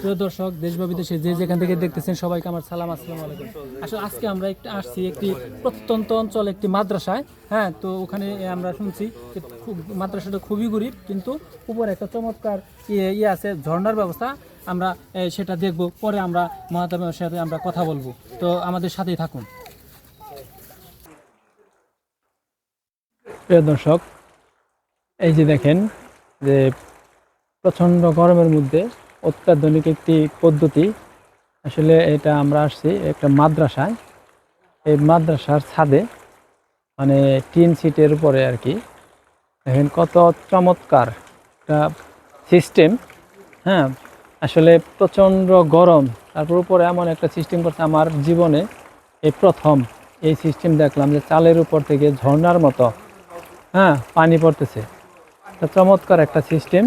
প্রিয় দর্শক, দেশ বা বিদেশে যে যেখান থেকে দেখতেছেন সবাইকে আমার সালাম, আসসালামু আলাইকুম। আসলে আজকে আমরা একটু আসছি একটি প্রত্যন্ত অঞ্চল, একটি মাদ্রাসায় হ্যাঁ? তো ওখানে আমরা শুনছি যে মাদ্রাসাটা খুবই গরিব, কিন্তু উপরে একটা চমৎকার ইয়ে ইয়ে আছে, ঝর্ণার ব্যবস্থা। আমরা সেটা দেখব, পরে আমরা মহাতামের সাথে আমরা কথা বলব। তো আমাদের সাথেই থাকুন। প্রিয় দর্শক, এই যে দেখেন যে প্রচণ্ড গরমের মধ্যে অত্যাধুনিক একটি পদ্ধতি। আসলে এটা আমরা আসছি একটা মাদ্রাসায়। এই মাদ্রাসার ছাদে মানে টিন সিটের উপরে আর কি। দেখেন কত চমৎকার একটা সিস্টেম হ্যাঁ? আসলে প্রচণ্ড গরম। তারপর উপরে এমন একটা সিস্টেম করছে আমার জীবনে। এই প্রথম এই সিস্টেম দেখলাম যে চালের উপর থেকে ঝর্ণার মতো হ্যাঁ? পানি পড়তেছে। চমৎকার একটা সিস্টেম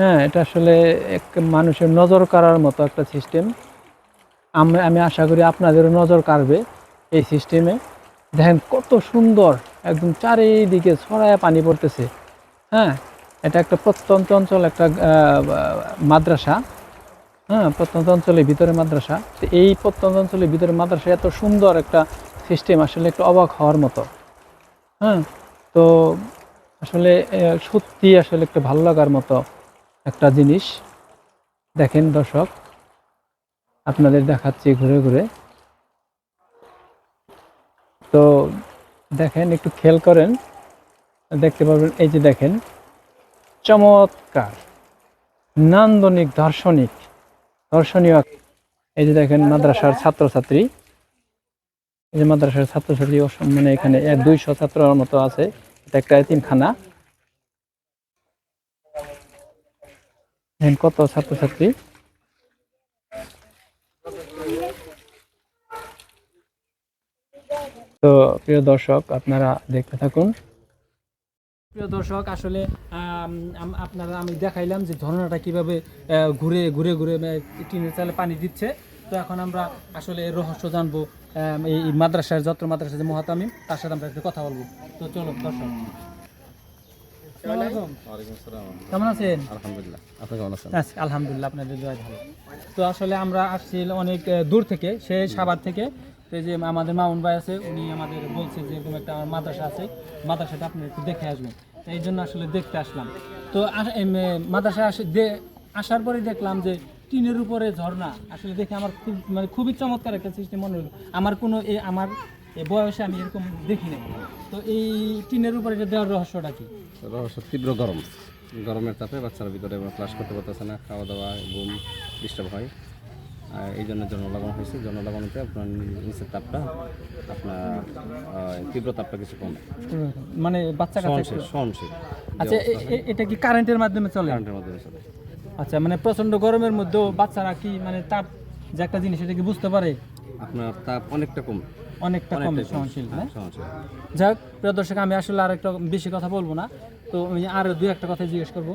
হ্যাঁ এটা আসলে এক মানুষের নজর কাড়ার মতো একটা সিস্টেম আমি আমি আশা করি আপনাদেরও নজর কাড়বে এই সিস্টেমে দেখেন কত সুন্দর একদম চারিদিকে ছড়ায় পানি পড়তেছে। হ্যাঁ এটা একটা প্রত্যন্ত অঞ্চল, একটা মাদ্রাসা। হ্যাঁ প্রত্যন্ত অঞ্চলের ভিতরে মাদ্রাসা। তো এই প্রত্যন্ত অঞ্চলের ভিতরে মাদ্রাসা এত সুন্দর একটা সিস্টেম আসলে একটু অবাক হওয়ার মতো। হ্যাঁ তো আসলে সত্যি আসলে একটা ভালো লাগার মতো। একটা জিনিস। দেখেন দর্শক, আপনাদের দেখাচ্ছি ঘুরে ঘুরে। তো দেখেন, একটু খেয়াল করেন, দেখতে পারবেন, এই যে দেখেন, চমৎকার, নান্দনিক, দার্শনিক, দর্শনীয় এই যে দেখেন, মাদ্রাসার ছাত্রছাত্রী। এই যে মাদ্রাসার ছাত্রছাত্রী মানে এখানে এক দুইশো ছাত্রের মতো আছে, এটা একটা এতিমখানা। দেখেন কত ছাত্রছাত্রী? তো প্রিয় দর্শক, আপনারা দেখতে থাকুন। প্রিয় দর্শক, আসলে আপনারা, আমি দেখাইলাম যে ঝর্ণাটা কীভাবে ঘুরে ঘুরে ঘুরে টিনের চালে পানি দিচ্ছে। তো এখন আমরা আসলে রহস্য জানব এই মাদ্রাসার, যত্র মাদ্রাসার যে মহাতামিম, তার সাথে আমরা একটু কথা বলব। তো চলো, দর্শক। কেমন আছেন? আলহামদুলিল্লাহ। আপনি কেমন আছেন? আচ্ছা, আলহামদুলিল্লাহ আপনাদের দোয়া ভালো। তো আসলে আমরা আসছি অনেক দূর থেকে সে সাভার থেকে। তো যে আমাদের মামুন ভাই আছে উনি আমাদের বলছে যে এরকম একটা আমার মাদ্রাসা আছে মাদ্রাসাটা আপনি একটু দেখে আসবেন। এই জন্য আসলে দেখতে আসলাম। তো এ, মাদ্রাসা আসে আসার পরে দেখলাম যে টিনের উপরে ঝর্ণা। আসলে দেখে আমার খুব মানে খুবই চমৎকার একটা সিস্টেম মনে হলো। আমার কোনো এই আমার এ বয়সে আমি এরকম দেখি নাই। তো এই টিনের উপরে এটা দেওয়ার রহস্যটা কি? রহস্য তীব্র গরম। গরমের তাপে বাচ্চারা ভিতরে ক্লাস করতে পারতেছে না খাওয়া দাওয়া ঘুম ডিস্টার্ব হয়। আর এই জন্য জন্য লাগানো হয়েছে। জন্য লাগানোতে আপনার নিচের তাপটা আপনার তীব্র তাপটা কিছু কমে। মানে বাচ্চা সহনশীল আচ্ছা এটা কি কারেন্টের মাধ্যমে চলে? কারেন্টের মাধ্যমে চলে। আচ্ছা মানে প্রচণ্ড গরমের মধ্যেও বাচ্চারা কি মানে তাপ যে একটা জিনিস এটা কি বুঝতে পারে? আপনার তাপ অনেকটা কম। অনেকটা কম সহনশীল যাই হোক যাক প্রিয় দর্শক আমি আসলে আর একটা বেশি কথা বলব না। তো আমি আরও দু একটা কথা জিজ্ঞেস করব।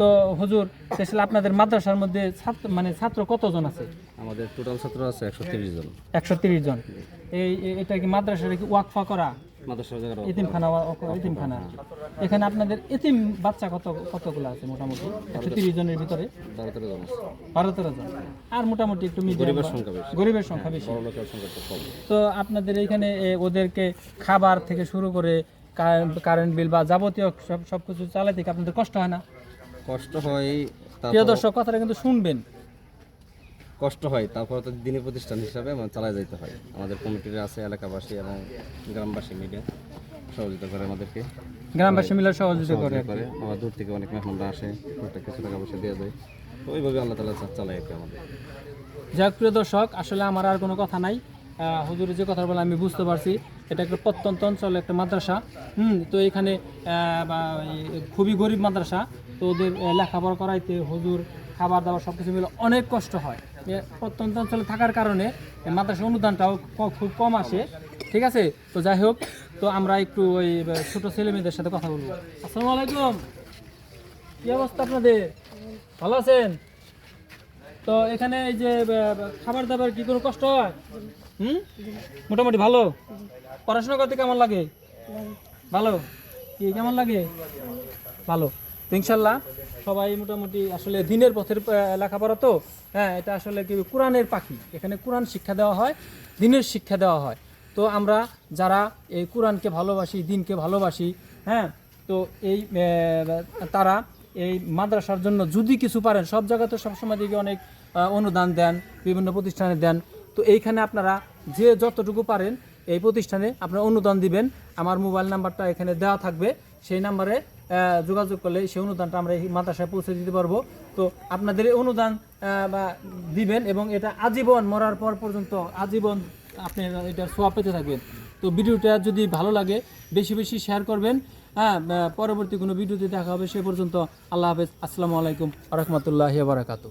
তো হুজুর আসলে আপনাদের মাদ্রাসার মধ্যে ছাত্র মানে ছাত্র কতজন আছে? আমাদের টোটাল ছাত্র আছে একশো তিরিশ জন। একশো তিরিশ জন। এই এটা কি মাদ্রাসাটা কি ওয়াকফা করা? এতিমখানা এতিমখানা। এখানে আপনাদের এতিম বাচ্চা কত কতগুলো আছে মোটামুটি? একশো তিরিশ জনের ভিতরে? বারো তেরো জন। আর মোটামুটি একটু গরিবের সংখ্যা বেশি। গরিবের সংখ্যা বেশি। বড় লোকের সংখ্যা তো আপনাদের এইখানে এ, ওদেরকে খাবার থেকে শুরু করে কারেন্ট বিল বা যাবতীয় সব সব কিছু চালাতে আপনাদের কষ্ট হয় না? কষ্ট হয় প্রিয় দর্শক কথাটা কিন্তু শুনবেন। কষ্ট হয় তারপর তো দিনী প্রতিষ্ঠান হিসাবে চালায় যেতে হয়। আমাদের কমিটির আছে এলাকাবাসী এবং গ্রামবাসী মিলে সহযোগিতা করে আমাদেরকে। গ্রামবাসী মিলে সহযোগিতা করে করে। আমার দূর থেকে অনেক মেহমানরা আসে একটা কিছু টাকা পয়সা দেওয়া যায় তো ওইভাবে আল্লাহ তালা চালায় আর আমাদের। যাক প্রিয় দর্শক আসলে আমার আর কোনো কথা নাই। হুজুরের যে কথা বলে আমি বুঝতে পারছি। এটা একটা প্রত্যন্ত অঞ্চলে একটা মাদ্রাসা। হুম তো এখানে বা খুবই গরিব মাদ্রাসা। তো ওদের লেখাপড়া করাইতে হুজুর খাবার দাবার সব কিছু মিলে অনেক কষ্ট হয়। প্রত্যন্ত অঞ্চলে থাকার কারণে এই মাদ্রাসার অনুদানটাও খুব কম আসে। ঠিক আছে? তো যাই হোক, তো আমরা একটু ওই ছোট ছেলে মেয়েদের সাথে কথা বলব। আসসালামু আলাইকুম। কি অবস্থা আপনাদের? ভালো আছেন? তো এখানে এই যে খাবার দাবার কি কোনো কষ্ট হয়? হুম? মোটামুটি ভালো? পড়াশোনা করতে কেমন লাগে? ভালো? কি কেমন লাগে? ভালো। ইনশাল্লাহ সবাই মোটামুটি আসলে দিনের পথের লেখাপড়া তো হ্যাঁ এটা আসলে কি কোরআনের পাখি। এখানে কোরআন শিক্ষা দেওয়া হয়, দিনের শিক্ষা দেওয়া হয়। তো আমরা যারা এই কোরআনকে ভালোবাসি, দিনকে ভালোবাসি হ্যাঁ তো এই তারা এই মাদ্রাসার জন্য যদি কিছু পারেন, সব জায়গাতে সবসময় দিকে অনেক অনুদান দেন, বিভিন্ন প্রতিষ্ঠানে দেন। তো এইখানে আপনারা যে যতটুকু পারেন, এই প্রতিষ্ঠানে আপনারা অনুদান দিবেন। আমার মোবাইল নাম্বারটা এখানে দেওয়া থাকবে। সেই নাম্বারে যোগাযোগ করলে সেই অনুদানটা আমরা এই মাদ্রাসায় পৌঁছে দিতে পারব। তো আপনাদের এই অনুদান বা দিবেন এবং এটা আজীবন মরার পর পর্যন্ত আজীবন আপনি এটা সোয়া পেতে থাকবেন। তো ভিডিওটা যদি ভালো লাগে, বেশি বেশি শেয়ার করবেন। হ্যাঁ পরবর্তী কোনো ভিডিওতে দেখা হবে সে পর্যন্ত। আল্লাহ হাফেজ। আসসালামু আলাইকুম রহমতুল্লাহ বারাকাতু